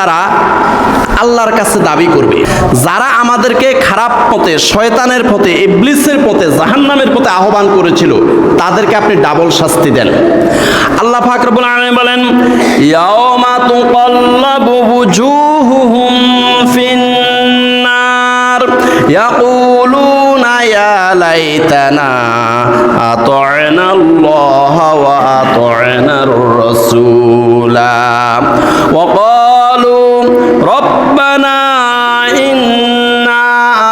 তারা আল্লাহর কাছে দাবি করবে। যারা আমাদেরকে খারাপ পথে, শয়তানের পথে, ইবলিসের পথে, জাহান্নামের পথে আহ্বান করেছিল, তাদেরকে আপনি ডাবল শাস্তি দেন। আল্লাহ ফাকরবুল আলম বলেন, ইয়াওমা তুকাল্লাবু বুজুহুহুম ফিন্নার, ইয়াকুলুনা ইয়া লাইতানা আতা'না আল্লাহ ওয়া আতা'না রাসূলা, ওয়া রব্বানা ইন্না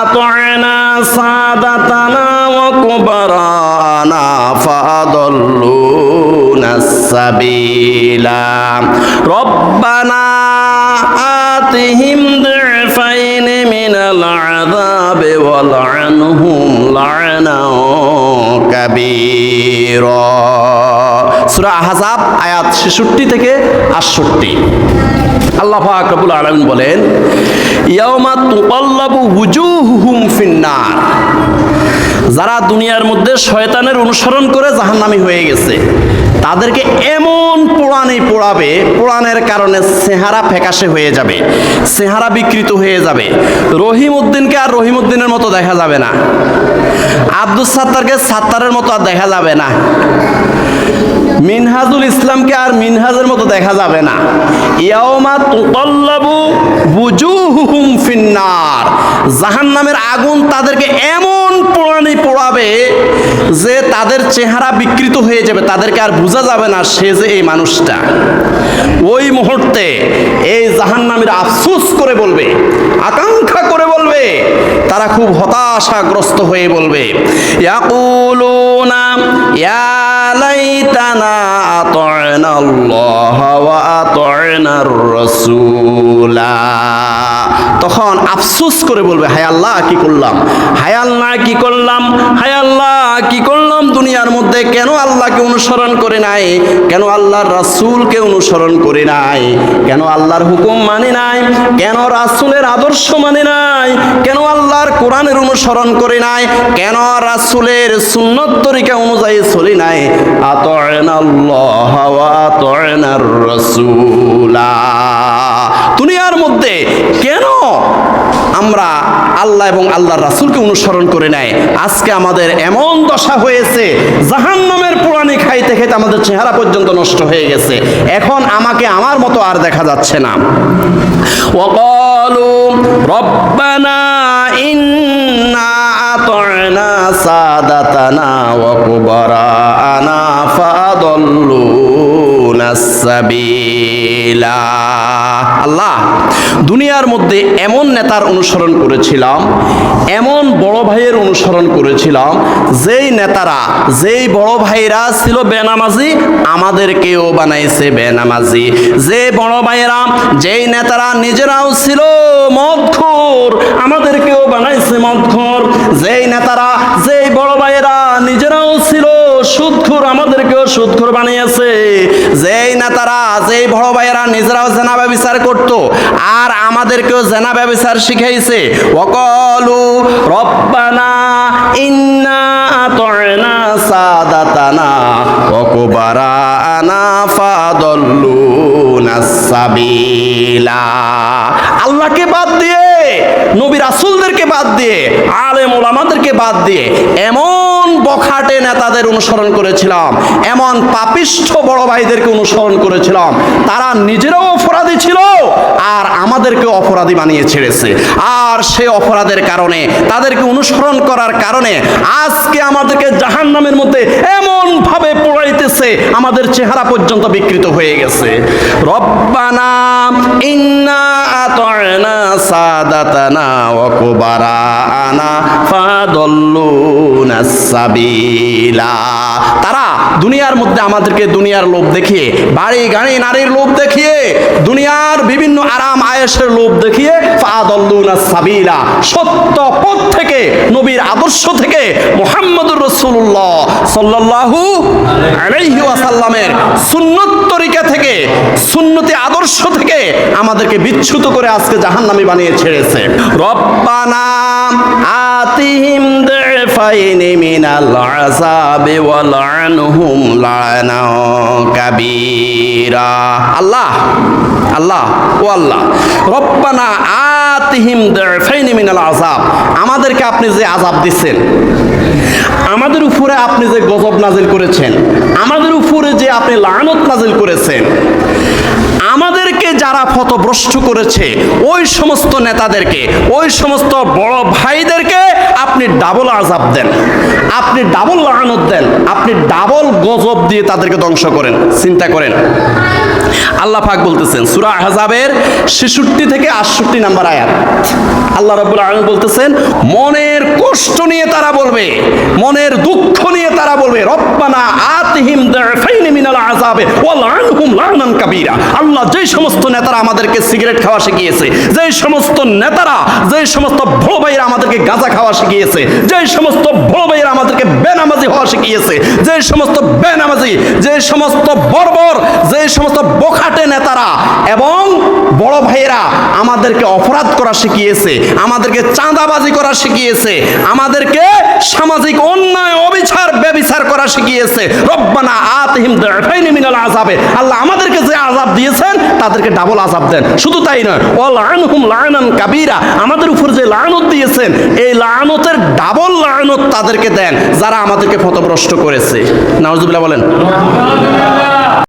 আতআনা সাদাতানা ওয়া কুবারানা ফাদাল্লুনা সাবিলা। রব্বানা আতিহিম من العذاب والعنهم لعنا كبيرا সূরা আহজাব আয়াত 66 থেকে 68 আল্লাহ পাক রব্বুল আলামিন বলেন ইয়াউমা তুকাল্লাবু wujuhuhum ফিন্নার যারা দুনিয়ার মধ্যে শয়তানের অনুসরণ করে জাহান্নামী হয়ে গেছে, তাদেরকে এমন পোড়ানি পোড়াবে, পোড়ানের কারণে চেহারা ফ্যাকাশে হয়ে যাবে, চেহারা বিকৃত হয়ে যাবে। রহিম উদ্দিনকে আর রহিম উদ্দিনের মতো দেখা যাবে না। আব্দুল সাত্তারকে সাত্তারের মতো আর দেখা যাবে না। মিনহাজুল ইসলামকে আর মিনহাজের মতো দেখা যাবে না। ইয়াওমা তুকাল্লাবু বুজুহুহুম ফিন্নার। জাহান্নামের আগুন তাদেরকে এমন পোড়াবে যে তাদের চেহারা বিকৃত হয়ে যাবে, তাদেরকে আর বোঝা যাবে না সে যে এই মানুষটা। ওই মুহূর্তে এই জাহান্নামীরা আফসোস করে বলবে, আকাঙ্ক্ষা করে বলবে, তারা খুব হতাশাগ্রস্ত হয়ে বলবে, ইয়াকুলুনা, ইয়া তখন আফসোস করে বলবে, হায় আল্লাহ, কি করলাম? হায় আল্লাহ, কি করলাম? হায় আল্লাহ, কি করলাম? দুনিয়ার মধ্যে কেন আল্লাহকে অনুসরণ করে নাই? কেন আল্লাহর রাসূলকে অনুসরণ করে নাই? কেন আল্লাহর হুকুম মানি নাই? কেন রাসূলের আদর্শ মানি নাই? কেন আল্লাহর কোরআনের অনুসরণ করে নাই? কেন রাসূলের সুন্নত তরিকা অনুযায়ী চলি নাই? দুনিয়ার মধ্যে কেন আমরা আল্লাহ এবং আল্লাহর রাসূলকে অনুসরণ করে নেয় আজকে আমাদের এমন দশা হয়েছে জাহান্নামের পুরানি খাইতে খাইতে আমাদের চেহারা পর্যন্ত নষ্ট হয়ে গেছে এখন আমাকে আমার মতো আর দেখা যাচ্ছে না وقالوا ربنا إنا أطعنا سادتنا وكبراءنا فأضلونا আল্লাহ, দুনিয়ার মধ্যে এমন নেতার অনুসরণ করেছিলাম, এমন বড় ভাইয়ের অনুসরণ করেছিলাম, যেই নেতারা, যেই বড় ভাইরা ছিল বেনামাজি, আমাদেরকেও বানাইছে বেনামাজি। যে বড় ভাইয়েরা, যেই নেতারা নিজেরাও ছিল মধ্যর আমাদেরকেও বানাইছে মধ্যর যেই নেতারা সুদখোর আমাদেরকেও সুদখোর বানিয়েছে। যেই নেতারা, যেই বড় ভাইয়েরা নিজেরাও জেনা ব্যবচার করত, আর আমাদেরকেও জেনা ব্যবচার শিখাইছে। ওকলু রব্বানা ইন্না আতয়না সাদাতানা ওকুবারানা ফাদল্লুনা সাবিলা। আল্লাহকে বাদ দিয়ে নবী রাসূলদেরকে বাদ দিয়ে, আলেম ওলামাদেরকে বাদ দিয়ে এমন বখাটে নেতাদের অনুসরণ করেছিলাম, এমন পাপিষ্ঠ বড় ভাইদেরকে অনুসরণ করেছিলাম, তারা নিজেরাও অপরাধী ছিল আর আমাদেরকে অপরাধী বানিয়ে ছেড়েছে। আর সে অপরাধের কারণে, তাদেরকে অনুসরণ করার কারণে আজকে আমাদেরকে জাহান নামের মধ্যে এমন ভাবে পড়াইতেছে, আমাদের চেহারা পর্যন্ত বিকৃত হয়ে গেছে। রব্বানা সাদাতানা ওয়া কুবারানা ফাদল্লুনা সাবিলা। দুনিয়ার মধ্যে আমাদেরকে দুনিয়ার লোভ দেখিয়ে, বাড়ি, গাড়ি, নারীর লোভ দেখিয়ে, দুনিয়ার বিভিন্ন আরাম, আয়েসের লোভ দেখিয়ে ফাদল্লুনা সাবিলা। সত্য পথ থেকে, নবীর আদর্শ থেকে মুহাম্মদুর রাসূলুল্লাহ ওয়াসাল্লামের সুন্নত তরিকা থেকে, সুন্নতি আদর্শ থেকে আমাদেরকে বিচ্যুত করে আজকে জাহান্নামী বানিয়ে ছেড়েছে। আল্লাহ আল্লাহ, ও আল্লাহ আতিহিম আমাদেরকে আপনি যে আযাব দিচ্ছেন আমাদের উপরে আপনি যে গজব নাজিল করেছেন আমাদের উপরে যে আপনি লানত নাজিল করেছেন যারা পথভ্রষ্ট করেছে, ওই সমস্ত নেতাদেরকে, ওই সমস্ত বড় ভাইদেরকে আপনি ডাবল আজাব দেন। আপনি ডাবল লানত দেন। আপনি ডাবল গজব দিয়ে তাদেরকে ধ্বংস করেন। চিন্তা করেন। আল্লাহ পাক বলতেছেন, সূরা আহজাবের 66 থেকে 68 নাম্বার আয়াত। আল্লাহ রাব্বুল আলামিন বলতেছেন, মনের কষ্ট নিয়ে তারা বলবে, মনের দুঃখ নিয়ে তারা বলবে। রব্বানা আতহিম দাফাইন মিনাল আযাবে ওয়া লানহুম লানান কাবীরা। আল্লাহ যেই সমস্ত নেতারা আমাদেরকে সিগারেট খাওয়া শিখিয়েছে যেই সমস্ত নেতারা যেই সমস্ত ভোবাইরা আমাদেরকে গাঁজা খাওয়া শিখিয়েছে, যে সমস্ত আমাদেরকে বেনামাজি হওয়া শিখিয়েছে। যে সমস্ত বেনামাজি, যে সমস্ত বর্বর, যে সমস্ত বোখাটে নেতারা এবং বড় ভাইয়েরা আমাদেরকে অপরাধ করা শিখিয়েছে, আমাদেরকে চাঁদাবাজি করা শিখিয়েছে, আমাদেরকে সামাজিক অন্যায়, অবিচার, ব্যবিচার করা শিখিয়েছে। রব্বানা আতহিম দাফাইনি মিনাল আযাবে। আল্লাহ আমাদেরকে যে আযাব দিয়েছেন, তাদেরকে ডাবল আযাব দেন। শুধু তাই নয় ও লানহুম লানান কাবীরা। আমাদের উপর যে লানত দিয়েছেন, এই লানতের ডাবল লানত তাদেরকে দেন। যারা আমাদেরকে পথভ্রষ্ট করেছে। নাওজুবিল্লাহ বলেন।